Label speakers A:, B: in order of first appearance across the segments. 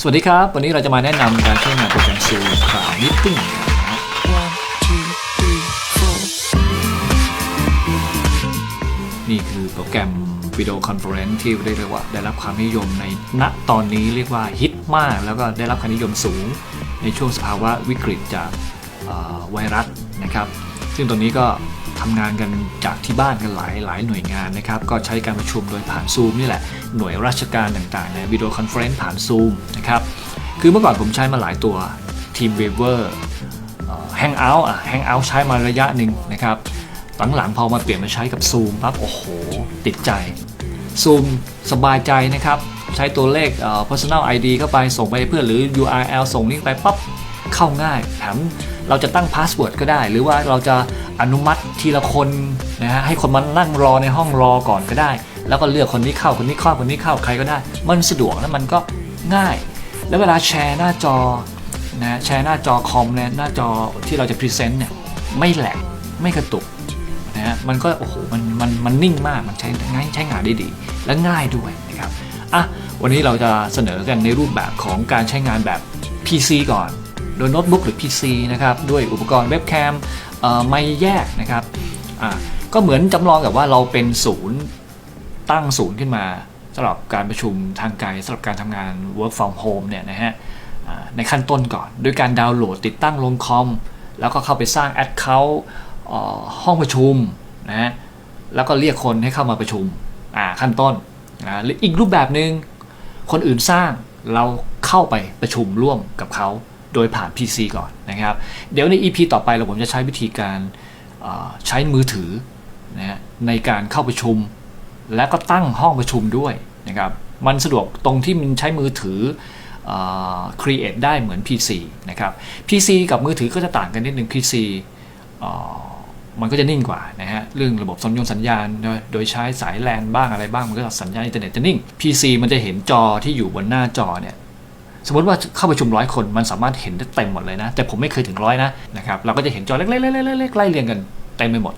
A: สวัสดีครับ วันนี้เราจะมาแนะนำการใช้งานโปรแกรม Zoom Cloud Meeting กันนะ
B: One, two, three, four.
A: นี่คือโปรแกรมวิดีโอคอนเฟอเรนซ์ที่เรียกว่าได้รับความนิยมในณตอนนี้เรียกว่าฮิตมาก แล้วก็ได้รับความนิยมสูงในช่วงสภาวะวิกฤตจากไวรัสนะครับ ซึ่งตรงนี้ก็ทำงานกันจากที่บ้านกันหลายหลายหน่วยงานนะครับ ก็ใช้การประชุมโดยผ่าน Zoom นี่แหละ หน่วยราชการต่างๆในวิดีโอคอนเฟรนซ์ผ่าน Zoom นะครับ คือเมื่อก่อนผมใช้มาหลายตัว Team Weaver แฮงเอาท์อะแฮงเอาท์ใช้มาระยะหนึ่งนะครับ หลังๆพอมาเปลี่ยนมาใช้กับ Zoom ปั๊บโอ้โห ติดใจ Zoom สบายใจนะครับ ใช้ตัวเลขอ่อ personal ID เข้าไปส่งไปเพื่อนหรือ URL ส่งลิงก์ไปปั๊บเข้าง่ายแถม เราจะตั้งพาสเวิร์ดก็ได้ หรือว่าเราจะอนุมัติทีละคนนะฮะให้คนมานั่งรอในห้องรอก่อนก็ได้ แล้วก็เลือกคนนี้เข้าคนนี้เข้าคนนี้เข้าใครก็ได้ มันสะดวกแล้วมันก็ง่าย แล้วเวลาแชร์หน้าจอนะแชร์หน้าจอคอมเนี่ยหน้าจอที่เราจะพรีเซนต์เนี่ยไม่แหลกไม่กระตุกนะฮะมันก็โอ้โหมันมันมันนิ่งมากมันใช้ง่ายใช้งานได้ดี และง่ายด้วยนะครับอะวันนี้เราจะเสนอกันในรูปแบบของการใช้งานแบบ PC ก่อน โดยโน้ตบุ๊กหรือ PC นะครับด้วยอุปกรณ์เว็บแคมไม่แยกนะครับก็เหมือนจำลองกับว่าเราเป็นศูนย์ตั้งศูนย์ขึ้นมาสำหรับการประชุมทางไกลสำหรับการทำงาน work from home เนี่ยนะฮะในขั้นต้นก่อนด้วยการดาวน์โหลดติดตั้งลงคอม แล้วก็เข้าไปสร้าง Account ห้องประชุมนะฮะแล้วก็เรียกคนให้เข้ามาประชุมขั้นต้นนะหรืออีกรูปแบบหนึง่งคนอื่นสร้างเราเข้าไปประชุมร่วมกับเขา โดยผ่าน PC ก่อนนะครับ เดี๋ยวใน EP ต่อไปเราผมจะใช้วิธีการใช้มือถือนะในการเข้าประชุม และก็ตั้งห้องประชุมด้วยนะครับมันสะดวกตรงที่มันใช้มือถือเอ่อ create ได้เหมือน PC นะครับ PC กับมือถือก็จะต่างกันนิดนึง PC มันก็จะนิ่งกว่านะฮะเรื่องระบบสัญญงสัญญาณ โดยโดยใช้สายแลนบ้างอะไรบ้างมันก็สัญญาณอินเทอร์เน็ตจะนิ่ง PC มันจะเห็นจอที่อยู่บนหน้าจอเนี่ย สมมติว่าเข้าประชุมร้อยคนมันสามารถเห็นได้เต็มหมดเลยนะ แต่ผมไม่เคยถึงร้อยนะนะครับเราก็จะเห็นจอเล็กๆๆๆๆไล่เรียงกันเต็มไปหมด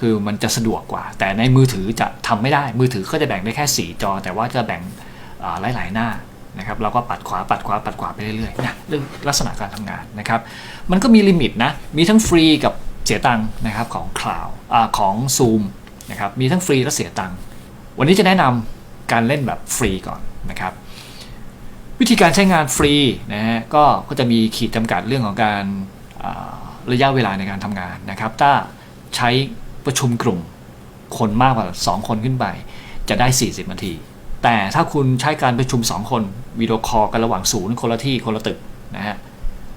A: คือมันจะสะดวกกว่า แต่ในมือถือจะทำไม่ได้ มือถือก็จะแบ่งได้แค่ 4 จอ แต่ว่าจะแบ่งอ่าหลายๆหน้านะครับเราก็ปัดขวาปัดขวาปัดขวาไปเรื่อยๆนะเรื่องลักษณะการทำงานนะครับ มันก็มีลิมิตนะ มีทั้งฟรีกับเสียตังค์นะครับของ Cloud อาของ Zoom นะครับ มีทั้งฟรีและเสียตังค์ วันนี้จะแนะนำการเล่นแบบฟรีก่อนนะครับ วิธีการใช้งานฟรีนะฮะก็ก็จะมีขีดจำกัดเรื่องของการระยะเวลาในการทำงานนะครับ ถ้าใช้ประชุมกลุ่มคนมากกว่า 2 คนขึ้นไป จะได้ 40 นาที แต่ถ้าคุณใช้การประชุม 2 คนวิดีโอคอลกันระหว่างศูนย์คนละที่คนละตึกนะฮะ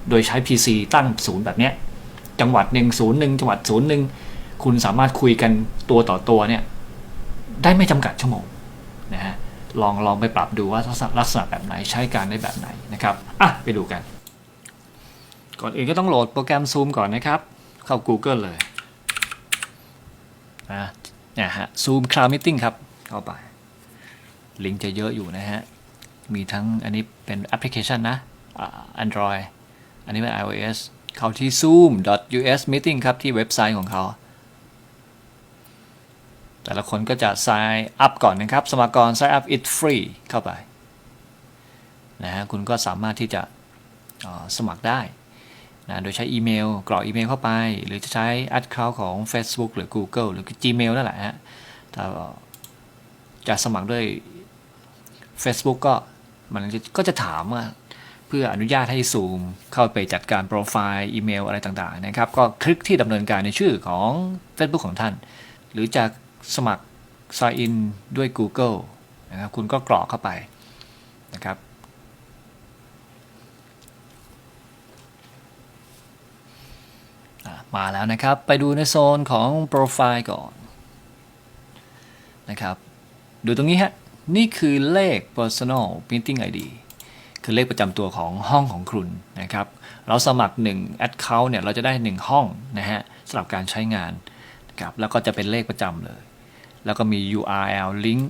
A: โดยใช้ PC ตั้งศูนย์แบบเนี้ยจังหวัดหนึ่งศูนย์หนึ่งจังหวัดศูนย์หนึ่งคุณสามารถคุยกันตัวต่อตัวเนี่ยได้ไม่จำกัดชั่วโมงนะฮะ ลองลองไปปรับดูว่าลักษณะแบบไหนใช้การได้แบบไหนนะครับอะไปดูกัน ก่อนอื่นก็ต้องโหลดโปรแกรม Zoom ก่อนนะครับ เข้า Google เลยนะเนี่ยฮะ Zoom Cloud Meeting ครับ เข้าไป ลิงก์จะเยอะอยู่นะฮะ มีทั้งอันนี้เป็นแอปพลิเคชันนะอ่า Android อันนี้เป็น iOS เข้าที่ zoom.us meeting ครับ ที่เว็บไซต์ของเขา แต่ละคนก็จะ sign up ก่อนนะครับ สมัครก่อน sign up it free เข้าไปนะฮะคุณก็สามารถที่จะออสมัครได้นะโดยใช้อีเมล กรอกอีเมลเข้าไป หรือจะใช้ account ของ Facebook หรือ Google หรือ Gmail นั่นแหละฮะถ้าจะสมัครด้วย Facebook ก็มันก็จะถามว่าเพื่ออนุญาตให้ซูมเข้าไปจัดการโปรไฟล์อีเมลอะไรต่างๆนะครับ ก็คลิกที่ดำเนินการในชื่อของ Facebook ของท่าน หรือจะ สมัคร sign in ด้วย Google นะครับคุณก็กรอกเข้าไปนะครับมาแล้วนะครับ ไปดูในโซนของโปรไฟล์ก่อนนะครับ ดูตรงนี้ฮะ นี่คือเลข personal meeting ID คือเลขประจำตัวของห้องของคุณนะครับ เราสมัคร 1 account เนี่ย เราจะได้ 1 ห้องนะฮะสำหรับการใช้งานนะครับ แล้วก็จะเป็นเลขประจำเลย แล้วก็มี URL link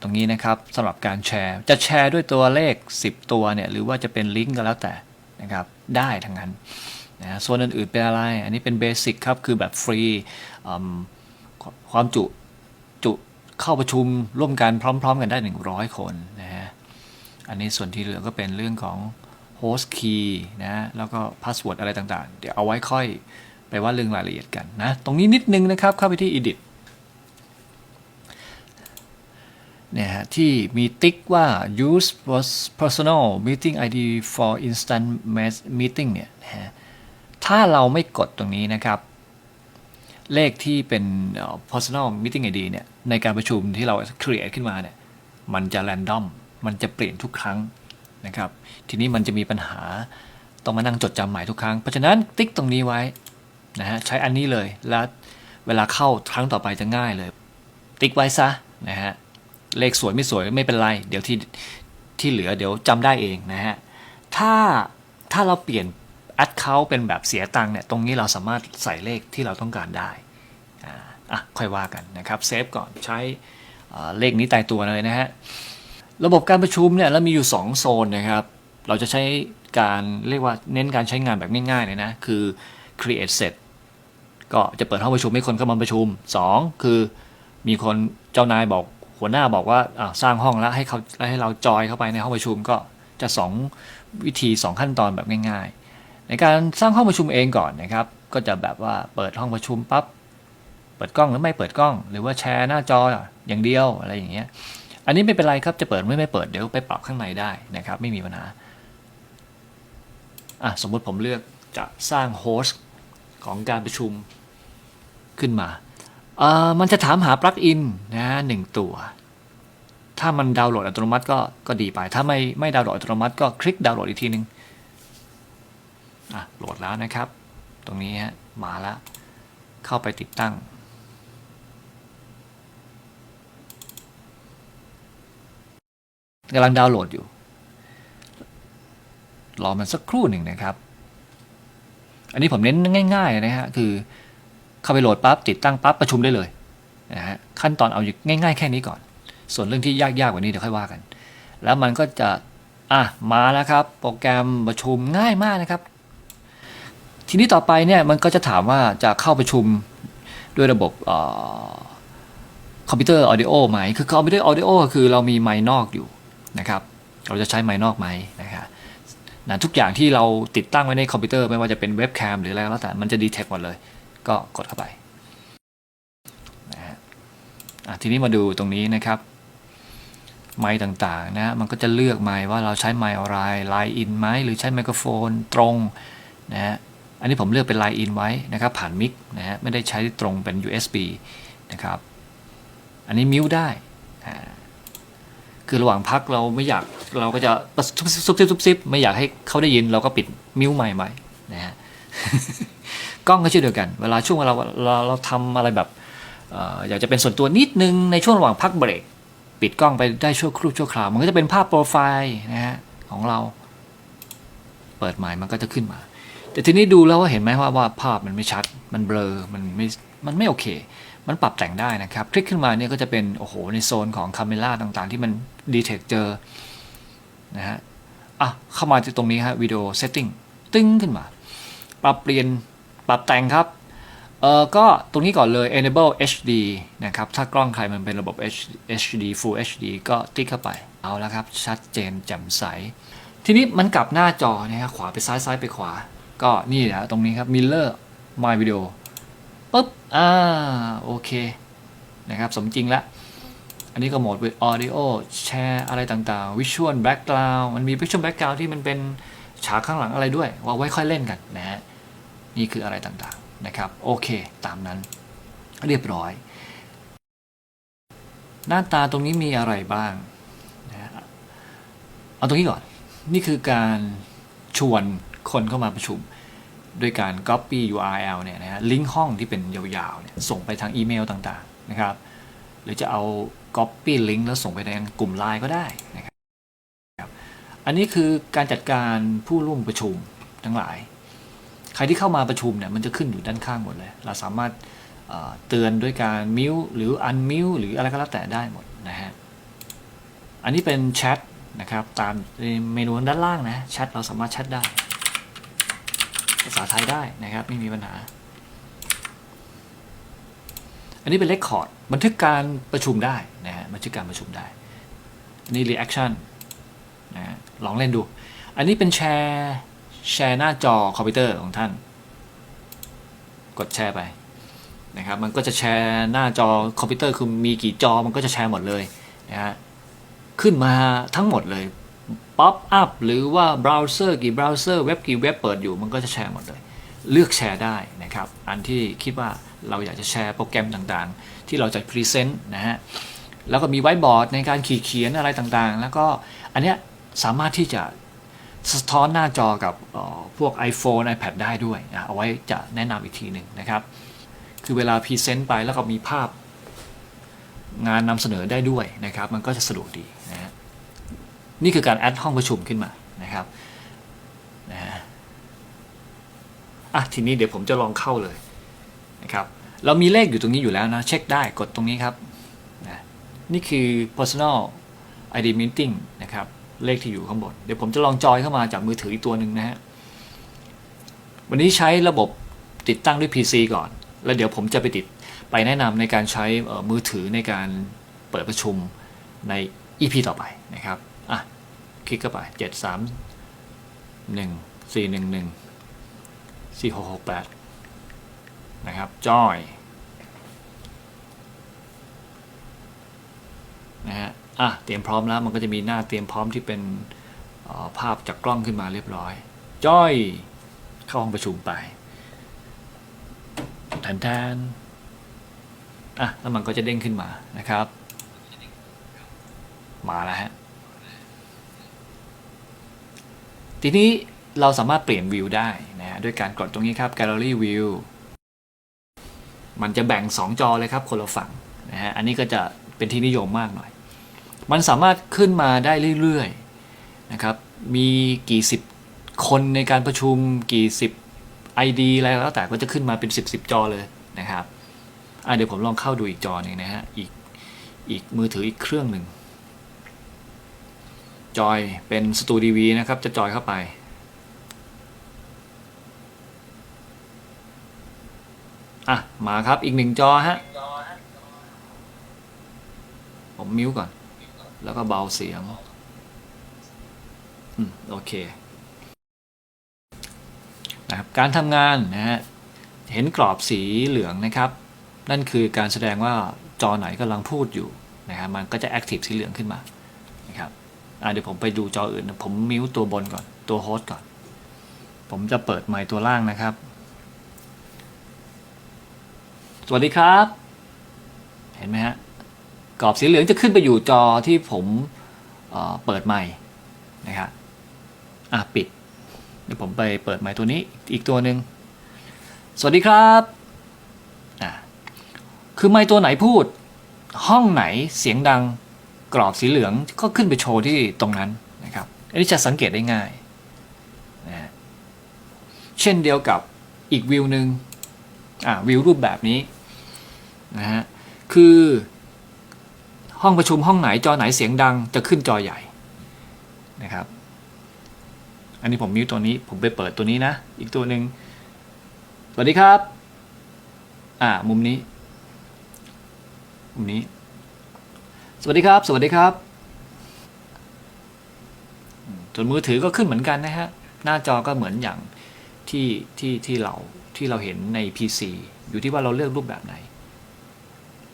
A: ตรงนี้นะครับสำหรับการแชร์ จะแชร์ด้วยตัวเลข 10 ตัวเนี่ยหรือว่าจะเป็นลิงก์ก็แล้วแต่นะครับได้ทั้งนั้นนะฮะส่วนอื่นๆเป็นอะไร อันนี้เป็นเบสิกครับ คือแบบฟรีความจุจุเข้าประชุมร่วมกันพร้อม ๆ กันได้ 100 คนนะฮะอันนี้ส่วนที่เหลือก็เป็นเรื่องของ host key นะ แล้วก็ password อะไรต่างๆ เดี๋ยวเอาไว้ค่อยไปว่าเรื่องรายละเอียดกันนะ ตรงนี้นิดนึงนะครับ เข้าไปที่ edit เนี่ยฮะที่มีติ๊กว่า use personal meeting ID for instant meeting เนี่ยนะฮะถ้าเราไม่กดตรงนี้นะครับ เลขที่เป็น personal meeting ID เนี่ยในการประชุมที่เรา create ขึ้นมาเนี่ยมันจะ random มันจะเปลี่ยนทุกครั้งนะครับ ทีนี้มันจะมีปัญหาต้องมานั่งจดจำใหม่ทุกครั้ง เพราะฉะนั้นติ๊กตรงนี้ไว้นะฮะใช้อันนี้เลยแล้วเวลาเข้าครั้งต่อไปจะง่ายเลย ติ๊กไว้ซะนะฮะ เลขสวยไม่สวยไม่เป็นไร เดี๋ยวที่ที่เหลือเดี๋ยวจำได้เองนะฮะ ถ้าถ้าเราเปลี่ยนแอดเขาเป็นแบบเสียตังค์เนี่ยตรงนี้เราสามารถใส่เลขที่เราต้องการได้อ่าอะค่อยว่ากันนะครับเซฟก่อนใช้เลขนี้ตายตัวเลยนะฮะ ระบบการประชุมเนี่ยเรามีอยู่ 2 โซนนะครับ เราจะใช้การเรียกว่าเน้นการใช้งานแบบง่ายๆเลยนะ คือ create set ก็จะเปิดห้องประชุมให้คนเข้ามาประชุม 2 คือมีคนเจ้านายบอก หัวหน้าบอกว่าสร้างห้องแล้วให้เขาให้เราจอยเข้าไปในห้องประชุมก็จะ 2 วิธี 2 ขั้นตอนแบบง่ายๆ ในการสร้างห้องประชุมเองก่อนนะครับ ก็จะแบบว่าเปิดห้องประชุมปั๊บเปิดกล้องหรือไม่เปิดกล้อง หรือว่าแชร์หน้าจออย่างเดียวอะไรอย่างเงี้ยอันนี้ไม่เป็นไรครับจะเปิดไม่ไม่เปิดเดี๋ยวไปปรับข้างในได้นะครับ ไม่มีปัญหาอะสมมุติผมเลือกจะสร้างโฮสต์ของการประชุมขึ้นมา อ่ามันจะถามหาปลั๊กอินนะหนึ่งตัว ถ้ามันดาวน์โหลดอัตโนมัติก็ก็ดีไป ถ้าไม่ไม่ดาวน์โหลดอัตโนมัติก็คลิกดาวน์โหลดอีกทีนึงอะโหลดแล้วนะครับ ตรงนี้ฮะมาล้วเข้าไปติดตั้งกำลังดาวน์โหลดอยู่ รอมันสักครู่หนึ่งนะครับ อันนี้ผมเน้นง่ายๆนะฮะคือ เข้าไปโหลดปั๊บติดตั้งปั๊บประชุมได้เลยนะฮะขั้นตอนเอาอยู่ง่ายๆ แค่นี้ก่อน ส่วนเรื่องที่ยากๆกว่านี้เดี๋ยวค่อยว่ากัน แล้วมันก็จะอะมาแล้วครับ โปรแกรมประชุมง่ายมากนะครับ ทีนี้ต่อไปเนี่ยมันก็จะถามว่าจะเข้าประชุมด้วยระบบออคอมพิวเตอร์ออดิโอไหมคือคอมพิวเตอร์ออดิโอคือเรามีไมค์นอกอยู่นะครับ เราจะใช้ไมค์นอกไหมนะครับนะทุกอย่างที่เราติดตั้งไว้ในคอมพิวเตอร์ไม่ว่าจะเป็นเว็บแคมหรืออะไรก็แล้วแต่มันจะดีเทคหมดเลย ก็กดเข้าไปนะฮะอะทีนี้มาดูตรงนี้นะครับ ไมค์ต่างๆนะมันก็จะเลือกไมค์ว่าเราใช้ไมค์อะไรไลน์อินไหมหรือใช้ไมโครโฟนตรงนะฮะอันนี้ผมเลือกเป็นไลน์อินไว้นะครับ ผ่านมิกนะฮะไม่ได้ใช้ตรงเป็น USB นะครับ อันนี้มิวได้คือระหว่างพักเราไม่อยากเราก็จะซุบซิบซุบซิบไม่อยากให้เขาได้ยินเราก็ปิดมิวใหม่ไว้นะฮะ กล้องก็เช่นเดียวกัน เวลาช่วงเราเราเราทำอะไรแบบเอ่ออยากจะเป็นส่วนตัวนิดนึงในช่วงระหว่างพักเบรก ปิดกล้องไปได้ชั่วครู่ชั่วคราว มันก็จะเป็นภาพโปรไฟล์นะฮะของเรา เปิดใหม่มันก็จะขึ้นมา แต่ทีนี้ดูแล้วว่าเห็นไหมว่าว่าภาพมันไม่ชัด มันเบลอ มันไม่มันไม่โอเค มันปรับแต่งได้นะครับ คลิกขึ้นมาเนี่ยก็จะเป็นโอ้โหในโซนของคาเมล่าต่างๆ ที่มันดีเทคเจอนะฮะอะเข้ามาที่ตรงนี้ฮะวิดีโอเซตติ้งตึ้งขึ้นมา ปรับเปลี่ยน ปรับแต่งครับ เออก็ตรงนี้ก่อนเลย enable HD นะครับ ถ้ากล้องใครมันเป็นระบบ HD Full HD ก็ติ๊กเข้าไป เอาแล้วครับ ชัดเจนแจ่มใส ทีนี้มันกลับหน้าจอนะครับขวาไปซ้ายซ้ายไปขวา ก็นี่นะตรงนี้ครับ Miller My Video ปุ๊บ อ่า โอเค นะครับ สมจริงแล้วอันนี้ก็โหมด audio แชร์อะไรต่างๆ visual background มันมี visual background ที่มันเป็นฉากข้างหลังอะไรด้วยว่าไว้ค่อยเล่นกันนะฮะ นี่คืออะไรต่างๆนะครับโอเค ตามนั้นเรียบร้อย หน้าตาตรงนี้มีอะไรบ้างนะเอาตรงนี้ก่อน นี่คือการชวนคนเข้ามาประชุมด้วยการ copy URL เนี่ยนะฮะลิงก์ห้องที่เป็นยาวๆเนี่ยส่งไปทางอีเมลต่างๆนะครับ หรือจะเอา copy ลิงก์แล้วส่งไปในกลุ่มไลน์ก็ได้นะครับ อันนี้คือการจัดการผู้ร่วมประชุมทั้งหลาย ใครที่เข้ามาประชุมเนี่ยมันจะขึ้นอยู่ด้านข้างหมดเลย เราสามารถเตือนด้วยการมิวหรืออันมิวหรืออะไรก็แล้วแต่ได้หมดนะฮะ อันนี้เป็นแชทนะครับตามเมนูด้านล่างนะแชทเราสามารถแชทได้ ภาษาไทยได้นะครับไม่มีปัญหา อันนี้เป็นเลคคอร์ดบันทึกการประชุมได้นะฮะบันทึกการประชุมได้อันนี้ reaction นะฮะลองเล่นดู อันนี้เป็นแชร์ แชร์หน้าจอคอมพิวเตอร์ของท่าน กดแชร์ไปนะครับ มันก็จะแชร์หน้าจอคอมพิวเตอร์คือมีกี่จอมันก็จะแชร์หมดเลยนะฮะขึ้นมาทั้งหมดเลยป๊อปอัพหรือว่าเบราว์เซอร์กี่เบราว์เซอร์เว็บกี่เว็บเปิดอยู่มันก็จะแชร์หมดเลย เลือกแชร์ได้นะครับ อันที่คิดว่าเราอยากจะแชร์โปรแกรมต่างๆ ที่เราจะพรีเซนต์นะฮะแล้วก็มีไว้บอร์ดในการขีดเขียนอะไรต่างๆ แล้วก็อันเนี้ยสามารถที่จะ สะท้อนหน้าจอกับพวก iPhone iPad ได้ด้วยนะเอาไว้จะแนะนำอีกทีหนึ่งนะครับ คือเวลาพรีเซนต์ไปแล้วก็มีภาพงานนำเสนอได้ด้วยนะครับ มันก็จะสะดวกดีนะฮะนี่คือการแอดห้องประชุมขึ้นมานะครับนะฮะอะทีนี้เดี๋ยวผมจะลองเข้าเลยนะครับ เรามีเลขอยู่ตรงนี้อยู่แล้วนะ เช็คได้กดตรงนี้ครับนะนี่คือ personal ID meeting นะครับ เลขที่อยู่ข้างบน เดี๋ยวผมจะลองจอยเข้ามาจากมือถืออีกตัวหนึ่งนะฮะ วันนี้ใช้ระบบติดตั้งด้วย PC ก่อน แล้วเดี๋ยวผมจะไปติดไปแนะนำในการใช้มือถือในการเปิดประชุมใน EP ต่อไปนะครับ อะ คลิกเข้าไป 7 3 1 4 1 1 4 6 6 8 นะครับ จอย นะฮะ อะเตรียมพร้อมแล้วมันก็จะมีหน้าเตรียมพร้อมที่เป็นออภาพจากกล้องขึ้นมาเรียบร้อย จ้อยเข้าห้องประชุมไปแทนแทนอะแล้วมันก็จะเด้งขึ้นมานะครับ มาแล้วฮะทีนี้เราสามารถเปลี่ยนวิวได้นะฮะด้วยการกดตรงนี้ครับ Gallery View มันจะแบ่ง 2 จอเลยครับคนละฝั่งนะฮะอันนี้ก็จะเป็นที่นิยมมากหน่อย มันสามารถขึ้นมาได้เรื่อยๆนะครับมีกี่สิบคนในการประชุมกี่สิบ ID อะไรแล้วแต่ก็จะขึ้นมาเป็น 10 10 จอเลยนะครับอะเดี๋ยวผมลองเข้าดูอีกจอหนึ่งนะฮะอีกอีกมือถืออีกเครื่องหนึ่งจอยเป็นสตูดีวีนะครับ จะจอยเข้าไป อะ มาครับอีกหนึ่งจอฮะ ผมมิวก่อน แล้วก็เบาเสียงอืมโอเคนะครับการทำงานนะฮะเห็นกรอบสีเหลืองนะครับ นั่นคือการแสดงว่าจอไหนกำลังพูดอยู่นะครับมันก็จะแอคทีฟสีเหลืองขึ้นมานะครับเดี๋ยวผมไปดูจออื่น ผมมิวตัวบนก่อนตัวโฮสต์ก่อน ผมจะเปิดไมค์ตัวล่างนะครับ สวัสดีครับ เห็นไหมฮะ กรอบสีเหลืองจะขึ้นไปอยู่จอที่ผมเเปิดไมค์นะครับอะปิด เดี๋ยวผมไปเปิดไมค์ตัวนี้อีกตัวหนึ่งสวัสดีครับอะคือไมค์ตัวไหนพูด ห้องไหนเสียงดังกรอบสีเหลืองก็ขึ้นไปโชว์ที่ตรงนั้นนะครับอันนี้จะสังเกตได้ง่ายนะฮะเช่นเดียวกับอีกวิวหนึ่งอ่าวิวรูปแบบนี้นะฮะคือ ห้องประชุมห้องไหนจอไหนเสียงดังจะขึ้นจอใหญ่นะครับ อันนี้ผมมิวตัวนี้ผมไปเปิดตัวนี้นะ อีกตัวหนึ่งสวัสดีครับ อ่ามุมนี้ มุมนี้ สวัสดีครับ สวัสดีครับอืมส่วนมือถือก็ขึ้นเหมือนกันนะฮะ หน้าจอก็เหมือนอย่างที่ที่ที่เราที่เราเห็นใน PC อยู่ที่ว่าเราเลือกรูปแบบไหน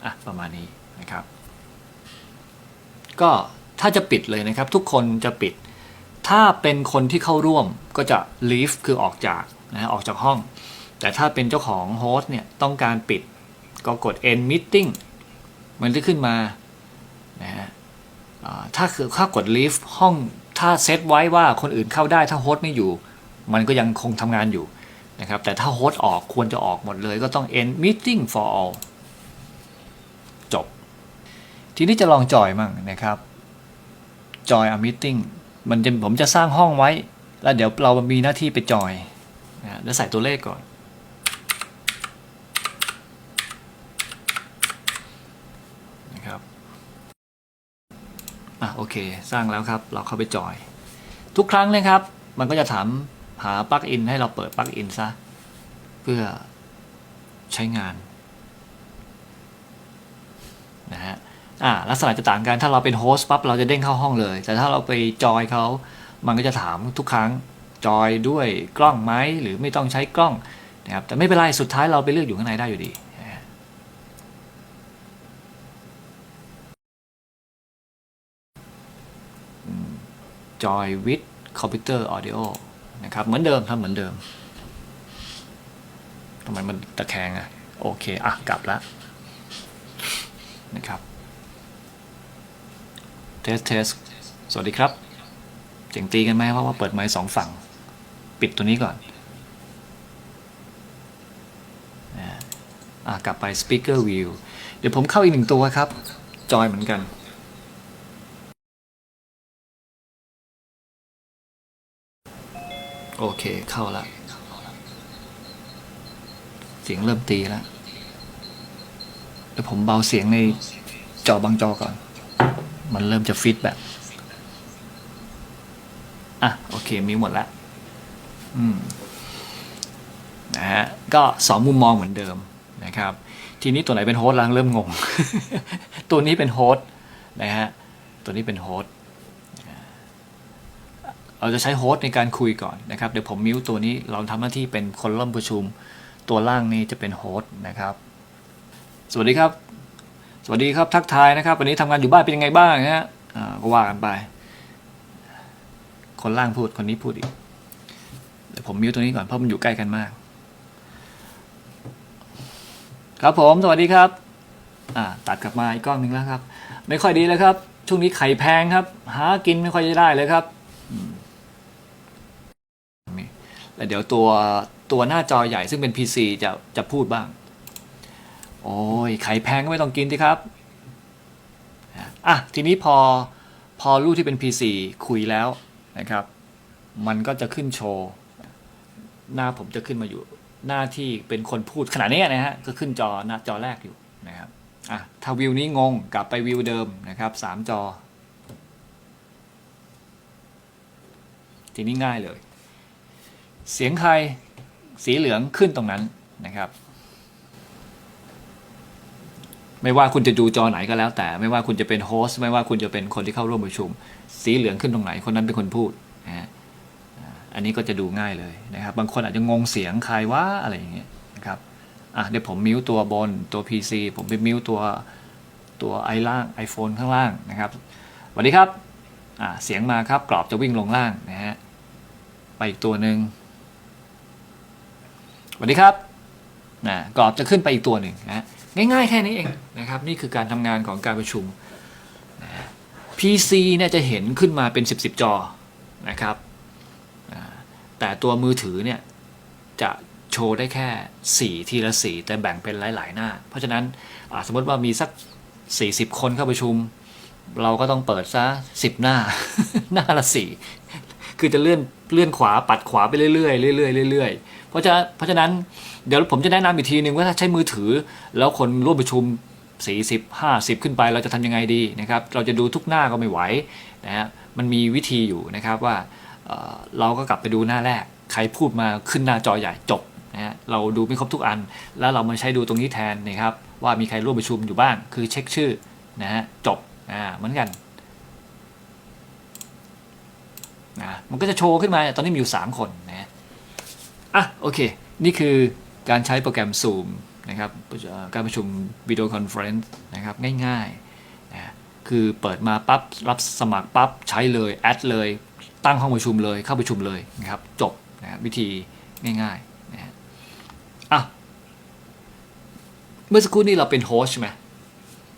A: อะ ประมาณนี้นะครับ ก็ถ้าจะปิดเลยนะครับ ทุกคนจะปิด ถ้าเป็นคนที่เข้าร่วมก็จะ leave คือออกจากนะออกจากห้อง แต่ถ้าเป็นเจ้าของโฮสต์เนี่ยต้องการปิดก็กด end meeting มันจะขึ้นมานะฮะถ้าคือถ้ากด leave ห้องถ้าเซตไว้ว่าคนอื่นเข้าได้ถ้าโฮสต์ไม่อยู่ มันก็ยังคงทำงานอยู่นะครับแต่ถ้าโฮสต์ออกควรจะออกหมดเลยก็ต้อง end meeting for all ทีนี้จะลองจอยมั่งนะครับจอย a meeting มันจะผมจะสร้างห้องไว้ แล้วเดี๋ยวเรามีหน้าที่ไปจอยนะแล้วใส่ตัวเลขก่อน นะครับ อะโอเค สร้างแล้วครับ เราเข้าไปจอย ทุกครั้งนะครับ มันก็จะถามหาปลั๊กอินให้เราเปิดปลั๊กอินซะ เพื่อใช้งาน นะฮะ อ่าลักษณะจะต่างกันถ้าเราเป็นโฮสต์ปั๊บเราจะเด้งเข้าห้องเลย แต่ถ้าเราไปจอยเขามันก็จะถามทุกครั้งจอยด้วยกล้องไหมหรือไม่ต้องใช้กล้องนะครับแต่ไม่เป็นไรสุดท้ายเราไปเลือกอยู่ข้างในได้อยู่ดีจอยวิดคอมพิวเตอร์ออดิโอนะครับเหมือนเดิมทำเหมือนเดิมทำไมมันตะแคงอะโอเค อะ กลับแล้วนะครับ เทสเทสสวัสดีครับเสียงตีกันไหมเพราะว่าเปิดไมค์สองฝั่ง ปิดตัวนี้ก่อนอะอะกลับไป Speaker View เดี๋ยวผมเข้าอีกหนึ่งตัวครับ จอยเหมือนกัน โอเค เข้าละเสียงเริ่มตีแล้วเดี๋ยวผมเบาเสียงในจอบางจอก่อน มันเริ่มจะฟีดแบบอะโอเคมีหมดล้วอืมนะฮะก็สองมุมมองเหมือนเดิมนะครับ ทีนี้ตัวไหนเป็นโฮสต์ล่ะเริ่มงง ตัวนี้เป็นโฮสต์นะฮะตัวนี้เป็นโฮสต์เราจะใช้โฮสต์ในการคุยก่อนนะครับ เดี๋ยวผมมิวตัวนี้เราทำหน้าที่เป็นคนร่วมประชุมตัวล่างนี้จะเป็นโฮสต์นะครับ สวัสดีครับ สวัสดีครับทักทายนะครับ วันนี้ทำงานอยู่บ้านเป็นยังไงบ้างฮะก็ว่ากันไป คนล่างพูดคนนี้พูดอีกเดี๋ยวผมมิวตัวนี้ก่อนเพราะมันอยู่ใกล้กันมาก ครับผมสวัสดีครับ อ่า ตัดกลับมาอีกกล้องหนึ่งแล้วครับ ไม่ค่อยดีเลยครับ ช่วงนี้ไข่แพงครับ หากินไม่ค่อยจะได้เลยครับแล้วเดี๋ยวตัวตัวหน้าจอใหญ่ซึ่งเป็น PC จะจะพูดบ้าง โอ้ยไข่แพงก็ไม่ต้องกินสิครับอะทีนี้พอพอรูปที่เป็น PC คุยแล้วนะครับ มันก็จะขึ้นโชว์หน้าผมจะขึ้นมาอยู่หน้าที่เป็นคนพูดขนาดนี้นะฮะก็ขึ้นจอหน้าจอแรกอยู่นะครับอะถ้าวิวนี้งงกลับไปวิวเดิมนะครับสามจอ ทีนี้ง่ายเลย เสียงใครสีเหลืองขึ้นตรงนั้นนะครับ ไม่ว่าคุณจะดูจอไหนก็แล้ว แต่ไม่ว่าคุณจะเป็นโฮสต์ไม่ว่าคุณจะเป็นคนที่เข้าร่วมประชุม สีเหลืองขึ้นตรงไหนคนนั้นเป็นคนพูดนะฮะอันนี้ก็จะดูง่ายเลยนะครับ บางคนอาจจะงงเสียงใครว่าอะไรอย่างเงี้ยนะครับอะเดี๋ยวผมมิวตัวบนตัว PC ผมไปมิวตัวตัวไอล่าง iPhone ข้างล่างนะครับสวัสดีครับอ่าเสียงมาครับกรอบจะวิ่งลงล่างนะฮะไปอีกตัวหนึ่งสวัสดีครับนะกรอบจะขึ้นไปอีกตัวหนึ่งนะ ง่ายๆ แค่นี้เองนะครับนี่คือการทำงานของการประชุม PC เนี่ยจะเห็นขึ้นมาเป็น 10 10จอนะครับแต่ตัวมือถือเนี่ยจะโชว์ได้แค่ 4 ทีละ 4 แต่แบ่งเป็นหลาย ๆ หน้า เพราะฉะนั้นสมมติว่ามีสัก 40 คนเข้าประชุม เราก็ต้องเปิดซะ 10 หน้า หน้าละสี่ คือจะเลื่อนเลื่อนขวาปัดขวาไปเรื่อยๆเรื่อยๆเรื่อยๆเพราะฉะเพราะฉะนั้นเดี๋ยวผมจะแนะนำอีกทีหนึ่งว่าถ้าใช้มือถือ แล้วคนร่วมประชุม 40 50 ขึ้นไปเราจะทำยังไงดีนะครับ เราจะดูทุกหน้าก็ไม่ไหวนะฮะมันมีวิธีอยู่นะครับว่าเเราก็กลับไปดูหน้าแรก ใครพูดมาขึ้นหน้าจอใหญ่จบนะฮะเราดูไม่ครบทุกอัน แล้วเรามาใช้ดูตรงนี้แทนนะครับว่ามีใครร่วมประชุมอยู่บ้าง คือเช็คชื่อนะฮะจบอ่าเหมือนกัน นะมันก็จะโชว์ขึ้นมา ตอนนี้มีอยู่ 3 คนนะอะโอเค นี่คือการใช้โปรแกรม Zoom นะครับการประชุมวิดีโอคอนเฟรนซ์นะครับง่ายๆนะคือเปิดมาปั๊บรับสมัครปั๊บใช้เลยแอดเลย ตั้งห้องประชุมเลยเข้าประชุมเลยนะครับจบนะวิธีง่ายๆนะอะเมื่อสักครู่นี้เราเป็นโฮสใช่ไหม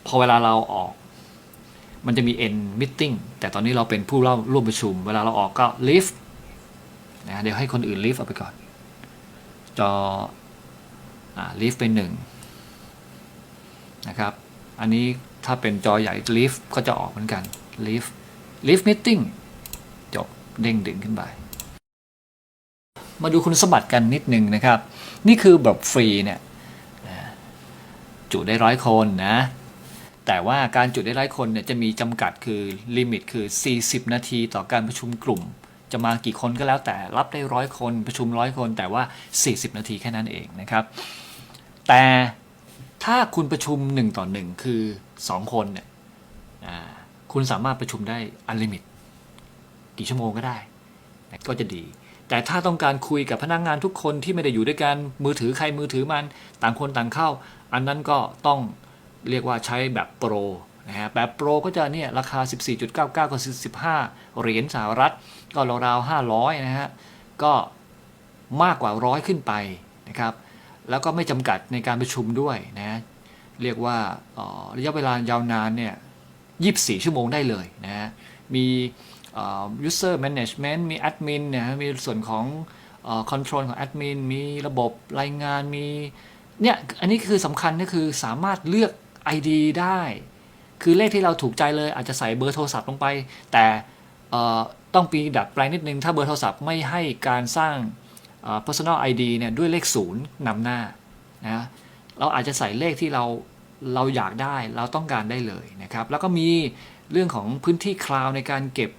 A: พอเวลาเราออก มันจะมี end meeting แต่ตอนนี้เราเป็นผู้เล่าร่วมประชุม เวลาเราออกก็ leave นะเดี๋ยวให้คนอื่น leave เอาไปก่อน จออ่า leave ไปหนึ่งนะครับ อันนี้ถ้าเป็นจอใหญ่ leave ก็จะออกเหมือนกัน leave leave meeting จบเด้งดึงขึ้นไป มาดูคุณสมบัติกันนิดนึงนะครับ นี่คือแบบฟรีเนี่ยจุได้ร้อยคนนะ แต่ว่าการจุดได้ร้อยคนเนี่ยจะมีจำกัดคือลิมิตคือ 40 นาทีต่อการประชุมกลุ่ม จะมากี่คนก็แล้วแต่รับได้ร้อยคนประชุมร้อยคนแต่ว่า 40 นาทีแค่นั้นเองนะครับ แต่ถ้าคุณประชุม 1 ต่อ 1 คือ 2 คนเนี่ยคุณสามารถประชุมได้อันลิมิต กี่ชั่วโมงก็ได้ ก็จะดี แต่ถ้าต้องการคุยกับพนักงานทุกคนที่ไม่ได้อยู่ด้วยกันมือถือใครมือถือมัน ต่างคนต่างเข้า อันนั้นก็ต้อง เรียกว่าใช้แบบโปรนะฮะแบบโปรก็จะเนี่ยราคา 14.99กับ15 เหรียญสหรัฐ ก็ราวๆ500 นะฮะ ก็มากกว่าร้อยขึ้นไปนะครับ แล้วก็ไม่จำกัดในการประชุมด้วยนะ เรียกว่าระยะเวลายาวนานเนี่ย 24 ชั่วโมงได้เลยนะฮะ มี user management มี admin นะฮะ มีส่วนของอ control ของ admin มีระบบรายงาน มีเนี่ย อันนี้คือสำคัญก็คือสามารถเลือก ID ได้ คือเลขที่เราถูกใจเลยอาจจะใส่เบอร์โทรศัพท์ลงไป แต่ต้องปีดัดแปลงนิดนึง ถ้าเบอร์โทรศัพท์ไม่ให้การสร้าง personal ID เนี่ยด้วยเลขศูนย์นำหน้านะเราอาจจะใส่เลขที่เราเราอยากได้เราต้องการได้เลยนะครับ แล้วก็มีเรื่องของพื้นที่คลาวในการเก็บ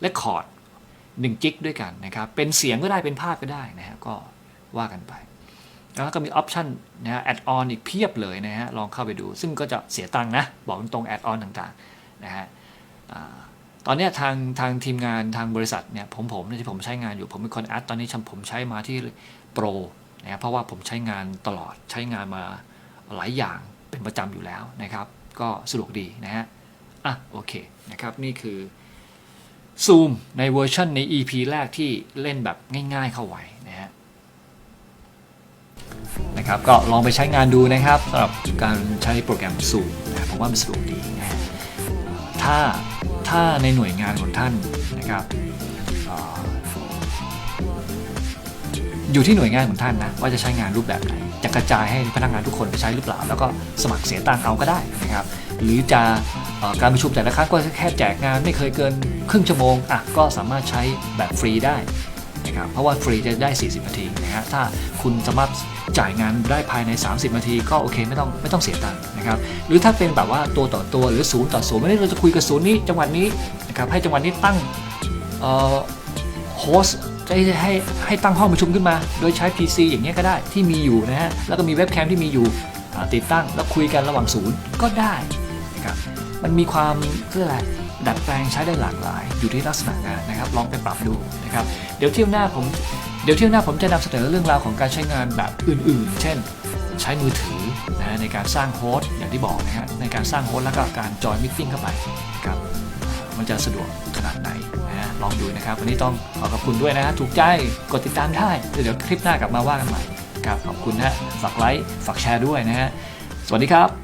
A: เลคคอร์ด1กิกด้วยกันนะครับ เป็นเสียงก็ได้เป็นภาพก็ได้นะฮะก็ว่ากันไป แล้วก็มีออปชันนะฮะแอดออนอีกเพียบเลยนะฮะลองเข้าไปดู ซึ่งก็จะเสียตังค์นะ บอกตรงแอดออนต่างๆนะฮะตอนนี้ทางทางทีมงานทางบริษัทเนี่ยผมผมที่ผมใช้งานอยู่ผมเป็นคนแอดตอนนี้ฉันผมใช้มาที่โปรนะฮะเพราะว่าผมใช้งานตลอดใช้งานมาหลายอย่างเป็นประจำอยู่แล้วนะครับ ก็สะดวกดีนะฮะอะโอเคนะครับนี่คือ Zoom ในเวอร์ชันใน EP แรกที่เล่นแบบง่ายๆเข้าไว้นะฮะ นะครับก็ลองไปใช้งานดูนะครับสำหรับการใช้โปรแกรม Zoom นะผมว่ามันสะดวกดีนะถ้าถ้าในหน่วยงานของท่านนะครับอยู่ที่หน่วยงานของท่านนะว่าจะใช้งานรูปแบบไหนจะกระจายให้พนักงานทุกคนไปใช้หรือเปล่า แล้วก็สมัครเสียตังค์เอาก็ได้นะครับหรือจะออการประชุมแต่ละครั้งก็แค่แจกงานไม่เคยเกินครึ่งชั่วโมงอะก็สามารถใช้แบบฟรีได้นะครับเพราะว่าฟรีจะได้ 40 นาทีนะฮะถ้าคุณสามารถ จ่ายงานได้ภายใน 30 นาที ก็โอเคไม่ต้องไม่ต้องเสียตังค์นะครับหรือถ้าเป็นแบบว่าตัวต่อตัวหรือศูนย์ต่อศูนย์ไม่ได้เราจะคุยกับศูนย์นี้จังหวัดนี้นะครับให้จังหวัดนี้ตั้งเอ่อโฮสจะให้ให้ให้ตั้งห้องประชุมขึ้นมา โดยใช้ PC อย่างเงี้ยก็ได้ที่มีอยู่นะฮะแล้วก็มีเว็บแคมที่มีอยู่ติดตั้งแล้วคุยกันระหว่างศูนย์ก็ได้นะครับมันมีความเรียกอะไรดัดแปลงใช้ได้หลากหลาย อยู่ที่ลักษณะงานนะครับ ลองไปปรับดูนะครับ เดี๋ยวเที่ยวหน้าผม เดี๋ยวเที่ยวหน้าผมจะนำเสนอเรื่องราวของการใช้งานแบบอื่นๆ เช่น ใช้มือถือนะในการสร้างโฮสต์อย่างที่บอกนะฮะในการสร้างโฮสต์แล้วก็การจอยมิทติ้งเข้าไปครับมันจะสะดวกขนาดไหนนะฮะลองดูนะครับ วันนี้ต้องขอขอบคุณด้วยนะฮะถูกใจกดติดตามได้เดี๋ยวคลิปหน้ากลับมาว่ากันใหม่ครับขอบคุณนะฮะฝากไลค์ฝากแชร์ด้วยนะฮะสวัสดีครับ